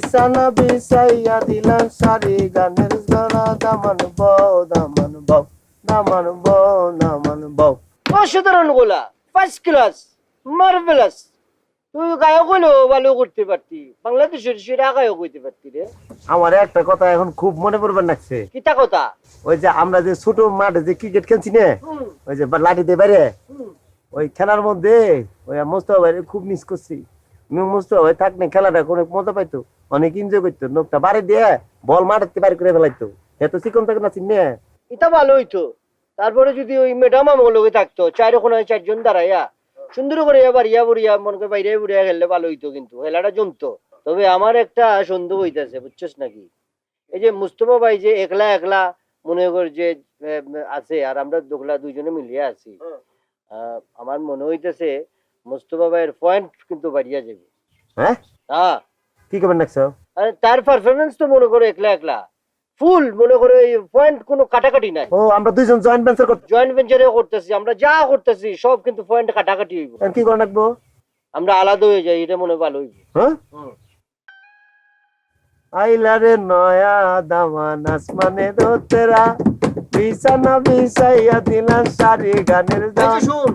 বিছানা বিছাইয়া দিলাম সারি গানের জরা দামান বউ দামান বউ দামান বউ দামান বউ। অসাধারণ গোলা ফার্স্ট ক্লাস মার্ভেলাস তুই গায়ক হলেও ভালো করতে পারতি বাংলাদেশের সেরা গায়ক হইতে পারতি রে। আমার একটা কথা এখন খুব মনে পড়বার লাগছে। কিতা কথা? ওই যে আমরা যে ছোট মাঠে যে ক্রিকেট খেলছি না ওই যে লাঠি দিয়ে বাইরে ওই খেলার মধ্যে ওই মোস্তফা খুব মিস করছি। আমি মোস্তফা ভাই থাকলে খেলাটা অনেক মজা পাইতো অনেক এনজয় করতো। নোকটা বাড়ি দিয়ে বল মাঠে বাড়ি করে ফেলাইতো। এত চিকন থাকে না চিনে। এটা ভালো হইতো। তারপরে যদি ওই ম্যাডাম আমার লগে থাকতো চার ওখানে চারজন দাঁড়াইয়া সুন্দর করে এবার ইয়া বুড়িয়া মনে করে বাইরে বুড়িয়া খেললে ভালো হইতো কিন্তু খেলাটা জমতো। তবে আমার একটা সন্দেহ হইতেছে বুঝছিস নাকি? এই যে মুস্তফা ভাই যে একলা একলা মনে কর যে আছে আর আমরা দোকলা দুইজনে মিলিয়ে আছি। আহ, আমার মনে হইতেছে মুস্তফা ভাইয়ের পয়েন্ট কিন্তু বাড়িয়া যাবে। হ্যাঁ? হ্যাঁ কি করবেন নাকছো আর তার পারফরমেন্স তো মনে করো একলা একলা। ফুল মনে করো এই পয়েন্ট কোনো কাটাকাটি নাই। ও আমরা দুইজন জয়েন্ট ভেঞ্চার করতে জয়েন্ট ভেঞ্চারে করতেছি আমরা যা করতেছি সব কিন্তু পয়েন্ট কাটাকাটি হইব। কি করে রাখব আমরা আলাদা হয়ে যাই এটা মনে ভালো হইব। হ্যাঁ? আইলারে নয়া দামান আসমানে দোতেরা বিছানা বিছাইয়া দিলাম সারি গানের দান শুন?